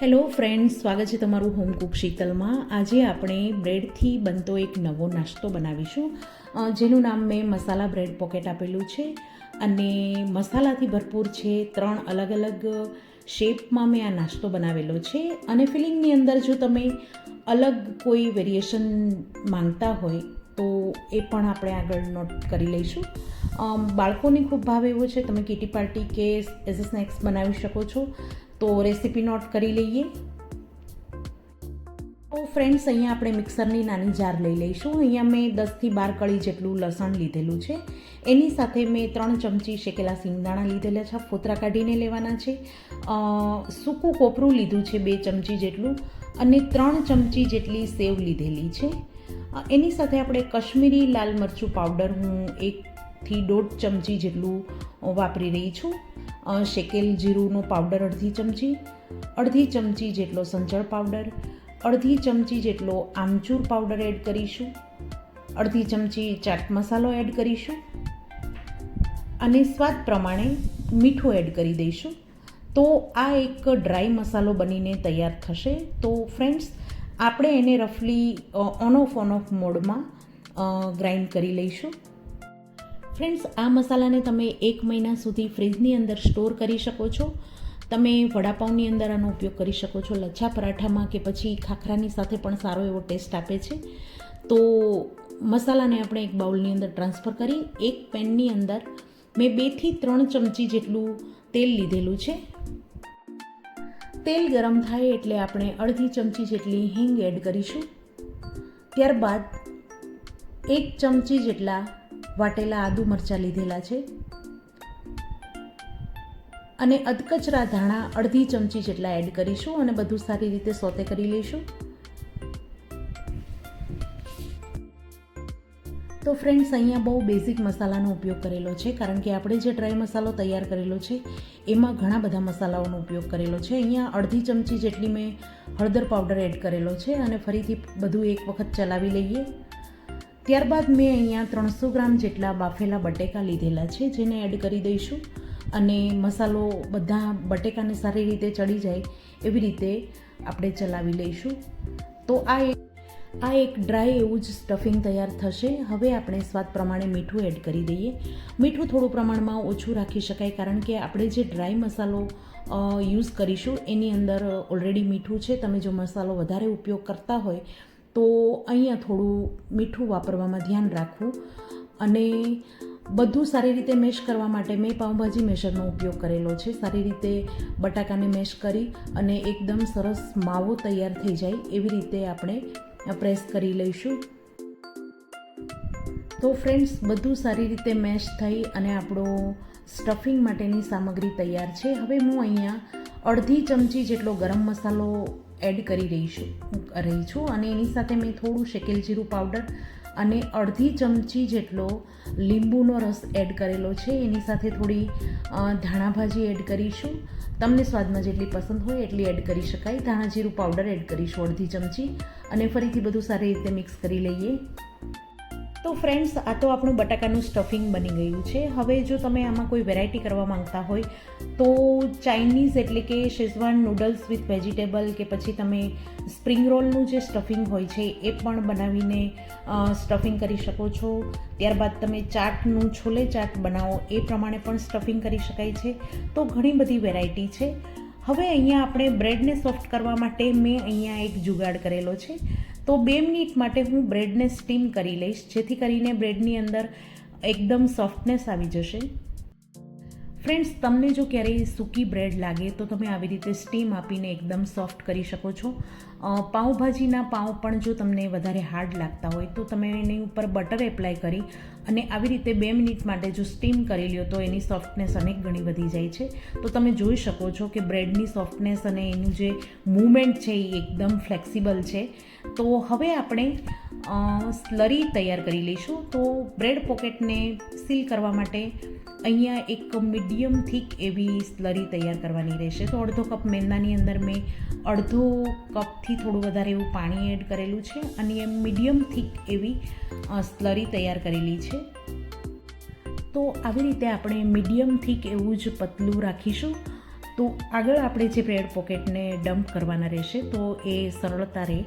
Hello friends સ્વાગત છે તમારું હોમ કુક શીતલમાં. આજે આપણે બ્રેડથી બનતો એક નવો નાસ્તો બનાવીશું. જેનું નામ મેં મસાલા બ્રેડ પોકેટ આપેલું છે અને મસાલાથી ભરપૂર છે ત્રણ અલગ અલગ શેપમાં મેં આ નાસ્તો બનાવેલો છે. અને ફિલિંગની અંદર જો તમે અલગ કોઈ વેરિએશન માંગતા હોય તો એ પણ આપણે આગળ નોટ કરી લઈશું. બાળકોને ખૂબ ભાવ એવો છે. તમે કીટી પાર્ટી કે એઝ અ સ્નેક્સ બનાવી શકો છો. તો રેસીપી નોટ કરી લઈએ. તો ફ્રેન્ડ્સ અહીંયા આપણે મિક્સરની નાની જાર લઈ લઈશું. અહીંયા મેં દસથી બાર કળી જેટલું લસણ લીધેલું છે. એની સાથે મેં ત્રણ ચમચી શેકેલા સિંગદાણા લીધેલા છે. ફોતરા કાઢીને લેવાના છે. સૂકું કોપરું લીધું છે બે ચમચી જેટલું અને ત્રણ ચમચી જેટલી સેવ લીધેલી છે. એની સાથે આપણે કશ્મીરી લાલ મરચું પાવડર હું એકથી દોઢ ચમચી જેટલું વાપરી રહી છું. શેકેલ જીરુંનો પાવડર અડધી ચમચી અડધી ચમચી જેટલો સંચળ પાવડર, અડધી ચમચી જેટલો આમચૂર પાવડર એડ કરીશું, અડધી ચમચી ચાટ મસાલો એડ કરીશું અને સ્વાદ પ્રમાણે મીઠું એડ કરી દઈશું. તો આ એક ડ્રાય મસાલો બનીને તૈયાર થશે. તો ફ્રેન્ડ્સ, આપણે એને રફલી ઓન ઓફ ઓન ઓફ મોડમાં ગ્રાઇન્ડ કરી લઈશું. ફ્રેન્ડ્સ આ મસાલાને તમે એક મહિના સુધી ફ્રીજની અંદર સ્ટોર કરી શકો છો. તમે વડાપાઉંની અંદર આનો ઉપયોગ કરી શકો છો લચ્છા પરાઠામાં કે પછી ખાખરાની સાથે પણ સારો એવો ટેસ્ટ આપે છે. તો મસાલાને આપણે એક બાઉલની અંદર ટ્રાન્સફર કરી, એક પેનની અંદર મેં બેથી ત્રણ ચમચી જેટલું તેલ લીધેલું છે. તેલ ગરમ થાય એટલે આપણે અડધી ચમચી જેટલી હિંગ એડ કરીશું. ત્યારબાદ એક ચમચી જેટલા વાટેલા આદુ મરચાં લીધેલા છે. અને અધકચરા ધાણા અડધી ચમચી જેટલા એડ કરીશું અને બધું સારી રીતે સોતે કરી લઈશું. તો ફ્રેન્ડ્સ, અહીંયા બહુ બેઝિક મસાલાનો ઉપયોગ કરેલો છે, કારણ કે આપણે જે ડ્રાય મસાલો તૈયાર કરેલો છે, એમાં ઘણા બધા મસાલાઓનો ઉપયોગ કરેલો છે. અહીંયા અડધી ચમચી જેટલી મેં હળદર પાવડર એડ કરેલો છે અને ફરીથી બધું એક વખત ચલાવી લઈએ. ત્યારબાદ મેં અહીંયા ત્રણસો ગ્રામ જેટલા બાફેલા બટેકા લીધેલા છે, જેને એડ કરી દઈશું. અને મસાલો બધા બટેકાને સારી રીતે ચડી જાય એવી રીતે આપણે ચલાવી લઈશું. તો આ આ એક ડ્રાય એવું જ સ્ટફિંગ તૈયાર થશે. હવે આપણે સ્વાદ પ્રમાણે મીઠું એડ કરી દઈએ. મીઠું થોડું પ્રમાણમાં ઓછું રાખી શકાય, કારણ કે આપણે જે ડ્રાય મસાલો યુઝ કરીશું, એની અંદર ઓલરેડી મીઠું છે. તમે જો મસાલો વધારે ઉપયોગ કરતા હોય તો અહીંયા થોડું મીઠું વાપરવામાં ધ્યાન રાખવું અને બધું સારી રીતે મેશ કરવા માટે મેં પાઉંભાજી મેશરનો ઉપયોગ કરેલો છે. સારી રીતે બટાકાને મેશ કરી અને એકદમ સરસ માવો તૈયાર થઈ જાય એવી રીતે આપણે પ્રેસ કરી લઈશું. તો ફ્રેન્ડ્સ, બધું સારી રીતે મેશ થઈ અને આપણો સ્ટફિંગ માટેની સામગ્રી તૈયાર છે. હવે હું અહીંયા અડધી ચમચી જેટલો ગરમ મસાલો એડ કરી રહી છું રહી છું અને એની સાથે મેં થોડું શેકેલ જીરું પાવડર અને અડધી ચમચી જેટલો લીંબુનો રસ એડ કરેલો છે. એની સાથે થોડી ધાણા ધાણાભાજી એડ કરીશું. તમને સ્વાદમાં જેટલી પસંદ હોય એટલી એડ કરી શકાય. ધાણા જીરું પાવડર એડ કરીશું અડધી ચમચી અને ફરીથી બધું સારી રીતે મિક્સ કરી લઈએ. તો ફ્રેન્ડ્સ આ તો આપણું બટાકાનું સ્ટફિંગ બની ગયું છે. હવે જો તમે આમાં કોઈ વેરાયટી કરવા માંગતા હોય, તો ચાઇનીઝ એટલે કે શેઝવાન નૂડલ્સ વિથ વેજીટેબલ કે પછી તમે સ્પ્રિંગ રોલનું જે સ્ટફિંગ હોય છે, એ પણ બનાવીને સ્ટફિંગ કરી શકો છો. ત્યારબાદ તમે ચાટનું છોલે ચાટ બનાવો, એ પ્રમાણે પણ સ્ટફિંગ કરી શકાય છે. તો ઘણી બધી વેરાયટી છે. હવે અહીંયા આપણે બ્રેડને સોફ્ટ કરવા માટે મેં અહીંયા એક જુગાડ કરેલો છે. તો બે મિનિટ માટે હું બ્રેડને સ્ટીમ કરી લઈશ, જેથી કરીને બ્રેડની અંદર એકદમ સોફ્ટનેસ આવી જશે. ફ્રેન્ડ્સ, તમને જો ક્યારેય સૂકી બ્રેડ લાગે, તો તમે આવી રીતે સ્ટીમ આપીને એકદમ સોફ્ટ કરી શકો છો. પાઉંભાજીના પાઉં પણ જો તમને વધારે હાર્ડ લાગતા હોય, તો તમે એની ઉપર બટર એપ્લાય કરી અને આવી રીતે બે મિનિટ માટે જો સ્ટીમ કરી લ્યો તો એની સોફ્ટનેસ અનેક ગણી વધી જાય છે. તો તમે જોઈ શકો છો કે બ્રેડની સોફ્ટનેસ અને એનું જે મૂવમેન્ટ છે એ એકદમ ફ્લેક્સિબલ છે. તો હવે આપણે સ્લરી તૈયાર કરી લઈશું. તો બ્રેડ પોકેટને સીલ કરવા માટે અહીંયા એક મીડિયમ થીક એવી સ્લરી તૈયાર કરવાની રહેશે. તો અડધો કપ મેંદાની અંદર મેં અડધો કપથી થોડું વધારે એવું પાણી એડ કરેલું છે અને એ મીડિયમ થીક એવી સ્લરી તૈયાર કરેલી છે. તો આવી રીતે આપણે મીડિયમ થીક એવું જ પતલું રાખીશું. તો આગળ આપણે જે બ્રેડ પોકેટને ડમ્પ કરવાના રહેશે, તો એ સરળતા રહે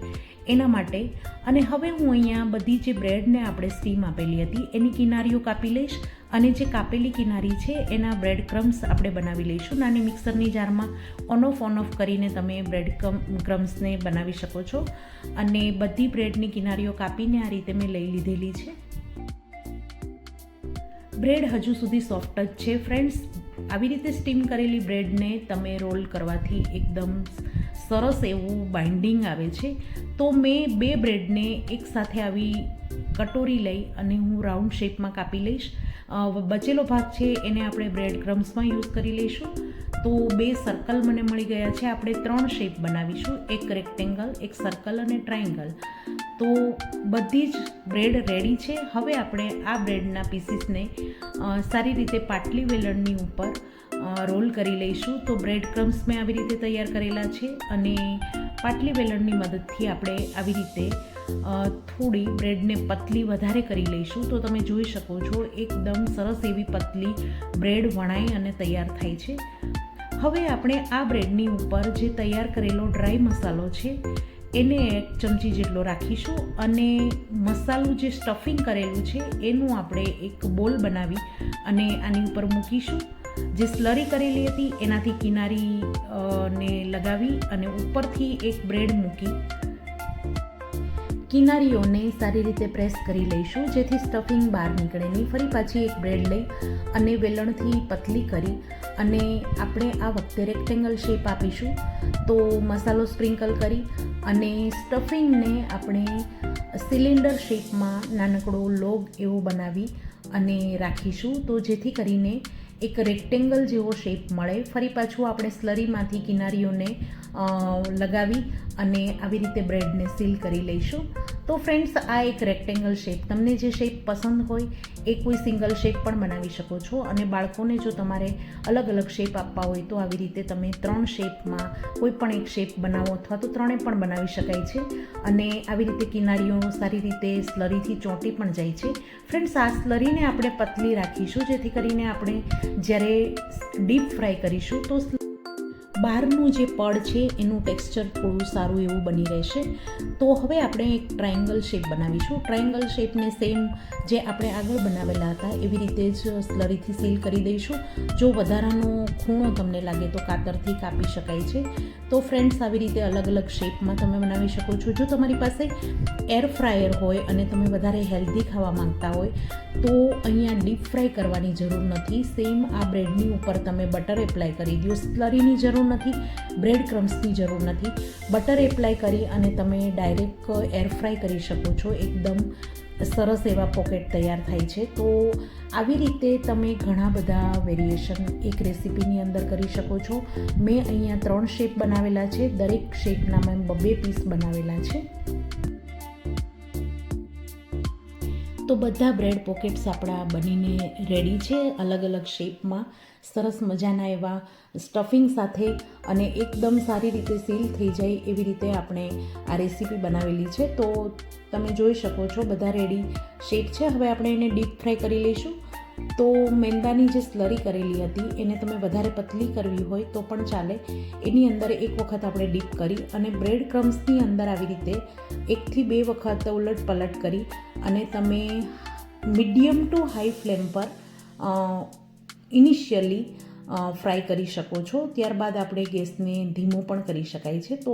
એના માટે. અને હવે હું અહીંયા બધી જે બ્રેડને આપણે સ્ટીમ આપેલી હતી, એની કિનારીઓ કાપી લઈશ અને જે કાપેલી કિનારી છે, એના બ્રેડ ક્રમ્સ આપણે બનાવી લઈશું. નાની મિક્સરની જારમાં ઓન ઓફ ઓન ઓફ કરીને તમે બ્રેડ ક્રમ્સને બનાવી શકો છો. અને બધી બ્રેડની કિનારીઓ કાપીને આ રીતે મેં લઈ લીધેલી છે. બ્રેડ હજુ સુધી સોફ્ટ જ છે ફ્રેન્ડ્સ આવી રીતે સ્ટીમ કરેલી બ્રેડને તમે રોલ કરવાથી એકદમ સરસ એવું બાઇન્ડિંગ આવે છે. તો મેં બે બ્રેડને એકસાથે આવી કટોરી લઈ અને હું રાઉન્ડ શેપમાં કાપી લઈશ. બચેલો ભાગ છે એને આપણે બ્રેડ ક્રમ્સમાં યુઝ કરી લઈશું. તો બે સર્કલ મને મળી ગયા છે. આપણે ત્રણ શેપ બનાવીશું. એક રેક્ટેંગલ એક સર્કલ અને ટ્રાયંગલ તો બધી જ બ્રેડ રેડી છે. હવે આપણે આ બ્રેડના પીસીસને સારી રીતે પાટલી વેલણની ઉપર રોલ કરી લઈશું. તો બ્રેડ ક્રમ્સ મેં આવી રીતે તૈયાર કરેલા છે અને પાટલી વેલણની મદદથી આપણે આવી રીતે થોડી બ્રેડને પતલી વધારે કરી લઈશું. તો તમે જોઈ શકો છો, એકદમ સરસ એવી પતલી બ્રેડ વણાઈ અને તૈયાર થાય છે. હવે આપણે આ બ્રેડની ઉપર જે તૈયાર કરેલો ડ્રાય મસાલો છે એને એક ચમચી જેટલો રાખીશું અને મસાલું જે સ્ટફિંગ કરેલું છે, એનું આપણે એક બોલ બનાવી અને આની ઉપર મૂકીશું. જે સ્લરી કરેલી હતી, એનાથી કિનારી ને લગાવી અને ઉપરથી એક બ્રેડ મૂકી કિનારીઓને સારી રીતે પ્રેસ કરી લઈશું, જેથી સ્ટફિંગ બહાર નીકળે નહીં. ફરી પાછી એક બ્રેડ લઈ અને વેલણથી પતલી કરી અને આપણે આ વખતે રેક્ટેંગલ શેપ આપીશું. તો મસાલો સ્પ્રિંકલ કરી અને સ્ટફિંગને આપણે સિલિન્ડર શેપમાં નાનકડો લોગ એવો બનાવી અને રાખીશું. તો જેથી કરીને એક રેક્ટેંગલ જેવો શેપ મળે. ફરી પાછું આપણે સ્લરીમાંથી કિનારીઓને લગાવી અને આવી રીતે બ્રેડને સીલ કરી લઈશું. તો ફ્રેન્ડ્સ આ એક રેક્ટેંગલ શેપ તમને જે શેપ પસંદ હોય, એ કોઈ સિંગલ શેપ પણ બનાવી શકો છો. અને બાળકોને જો તમારે અલગ અલગ શેપ આપવા હોય, તો આવી રીતે તમે ત્રણ શેપમાં કોઈ પણ એક શેપ બનાવો અથવા તો ત્રણે પણ બનાવી શકાય છે. અને આવી રીતે કિનારીઓ સારી રીતે સ્લરીથી ચોંટી પણ જાય છે. ફ્રેન્ડ્સ આ સ્લરીને આપણે પતલી રાખીશું, જેથી કરીને આપણે જ્યારે ડીપ ફ્રાય કરીશું તો બહારનું જે પડ છે, એનું ટેક્સચર થોડું સારું એવું બની રહેશે. તો હવે આપણે એક ટ્રાયંગલ શેપ બનાવીશું. ટ્રાયંગલ શેપને સેમ જે આપણે આગળ બનાવેલા હતા, એવી રીતે જ સ્લરીથી સીલ કરી દઈશું. જો વધારાનો ખૂણો તમને લાગે તો કાતરથી કાપી શકાય છે. તો ફ્રેન્ડ્સ આવી રીતે અલગ અલગ શેપમાં તમે બનાવી શકો છો. જો તમારી પાસે એર ફ્રાયર હોય અને તમે વધારે હેલ્ધી ખાવા માંગતા હોય, તો અહીંયા ડીપ ફ્રાય કરવાની જરૂર નથી. સેમ આ બ્રેડની ઉપર તમે બટર એપ્લાય કરી દો સ્લરીની જરૂર નથી બ્રેડ ક્રમ્સની જરૂર નથી. બટર એપ્લાય કરી અને તમે ડાયરેક્ટ એર ફ્રાય કરી શકો છો. એકદમ સરસ એવા પોકેટ તૈયાર થાય છે. તો આવી રીતે તમે ઘણા બધા વેરિએશન એક રેસીપીની અંદર કરી શકો છો. મેં અહીંયા ત્રણ શેપ બનાવેલા છે. દરેક શેપના મેં બબ્બે પીસ બનાવેલા છે. તો બધા બ્રેડ પોકેટ્સ આપણા બનીને રેડી છે, અલગ અલગ શેપમાં સરસ મજાના એવા સ્ટફિંગ સાથે અને એકદમ સારી રીતે સીલ થઈ જાય એવી રીતે આપણે આ રેસીપી બનાવેલી છે. તો તમે જોઈ શકો છો, બધા રેડી શેપ છે. હવે આપણે એને ડીપ ફ્રાય કરી લઈશું. તો મેંદાની જે સ્લરી કરેલી હતી, એને તમે વધારે પતલી કરવી હોય તો પણ ચાલે. એની અંદર એક વખત આપણે ડીપ કરી અને બ્રેડ ક્રમ્સની અંદર આવી રીતે એકથી બે વખત ઉલટ પલટ કરી અને તમે મીડિયમ ટુ હાઈ ફ્લેમ પર ઇનિશિયલી ફ્રાય કરી શકો છો. ત્યારબાદ આપણે ગેસને ધીમો પણ કરી શકાય છે. તો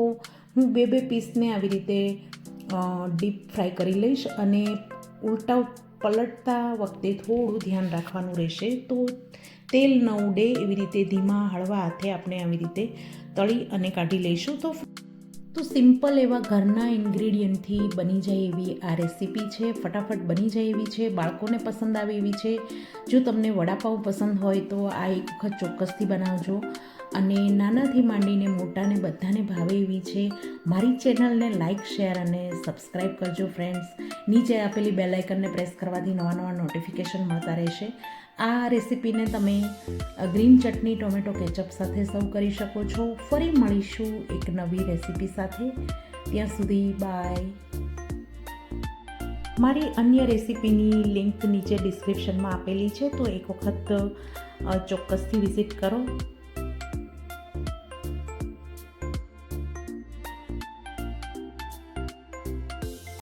હું બે બે પીસને આવી રીતે ડીપ ફ્રાય કરી લઈશ અને ઉલટા પલટતા વખતે થોડું ધ્યાન રાખવાનું રહેશે, તો તેલ ન ઉડે એવી રીતે ધીમા હળવા હાથે આપણે આવી રીતે તળી અને કાઢી લઈશું. તો તો સિમ્પલ એવા ઘરના ઇન્ગ્રીડિયન્ટથી બની જાય એવી આ રેસીપી છે, ફટાફટ બની જાય એવી છે, બાળકોને પસંદ આવે એવી છે. જો તમને વડાપાઉં પસંદ હોય તો આ એક વખત ચોક્કસથી બનાવજો. અને નાનાથી માંડીને મોટાને બધાને ભાવે એવી છે. મારી ચેનલને લાઇક શેર અને સબસ્ક્રાઈબ કરજો ફ્રેન્ડ્સ. નીચે આપેલી બેલ આઇકનને પ્રેસ કરવાથી નવા નવા નોટિફિકેશન મળતા રહેશે. આ રેસિપીને તમે ગ્રીન ચટણી, ટોમેટો, કેચઅપ સાથે સર્વ કરી શકો છો. ફરી મળીશું એક નવી રેસિપી સાથે. ત્યાં સુધી બાય. મારી અન્ય રેસિપીની લિંક નીચે ડિસ્ક્રિપ્શનમાં આપેલી છે, તો એક વખત ચોક્કસથી વિઝિટ કરો.